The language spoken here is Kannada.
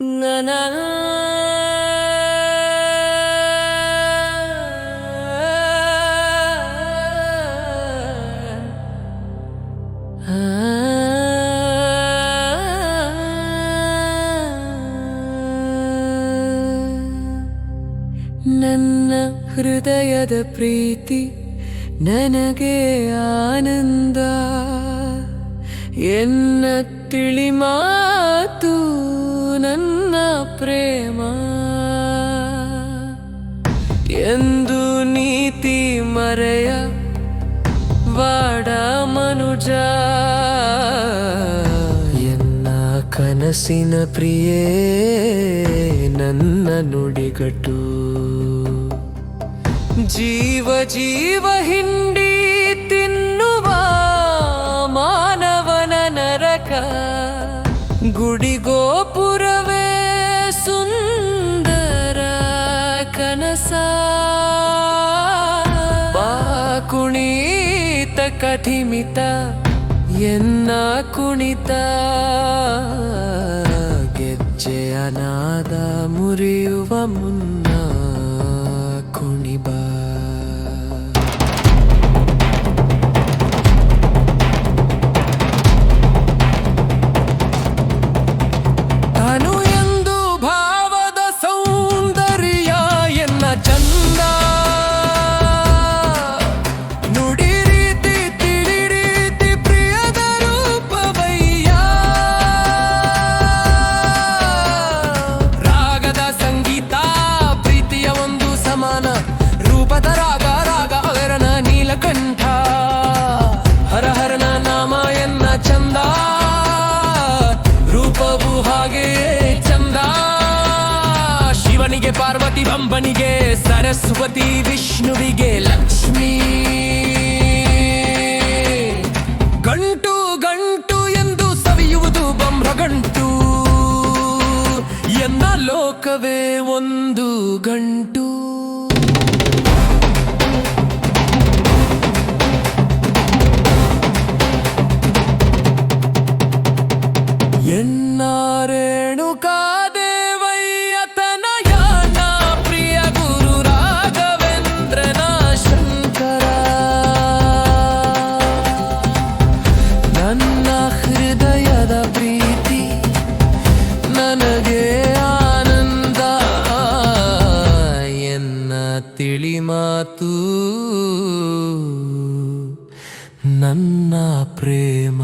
ನನ್ನ ಹೃದಯದ ಪ್ರೀತಿ ನನಗೆ ಆನಂದ ಎನ್ನ ತಿಳಿ ಮಾತು ನನ್ನ ಪ್ರೇಮ. ಎಂದು ನೀತಿ ಮರೆಯ ಬಾಡ ಮನುಜ. ಎನ್ನ ಕನಸಿನ ಪ್ರಿಯೇ ನನ್ನ ನುಡಿಗಟ್ಟು ಜೀವ ಜೀವ ಹಿಂಡಿ ತಿನ್ನುವ ಮಾನವನ ನರಕ. ಗುಡಿಗೋಪುರವೇ ಸುಂದರ ಕನಸ. ಕುಣಿತ ಕಠಿಮಿತ ಎನ್ನ ಕುಣಿತ. ಗೆಜ್ಜೆಯ ನಾದ ಮುರಿಯುವ ಮುನ್ನ ಕುಣಿಬ. ಶಿವನಿಗೆ ಪಾರ್ವತಿ ಬಂಬನಿಗೆ, ಸರಸ್ವತಿ ವಿಷ್ಣುವಿಗೆ ಲಕ್ಷ್ಮೀ. ಗಂಟು ಗಂಟು ಎಂದು ಸವಿಯುವುದು ಬ್ರಹ್ಮಗಂಟು. ಎನ್ನ ಲೋಕವೇ ಒಂದು ಗಂಟು. ನನಗೆ ಆನಂದ. ಎನ್ನ ತಿಳಿ ಮಾತು? ನನ್ನ ಪ್ರೇಮ.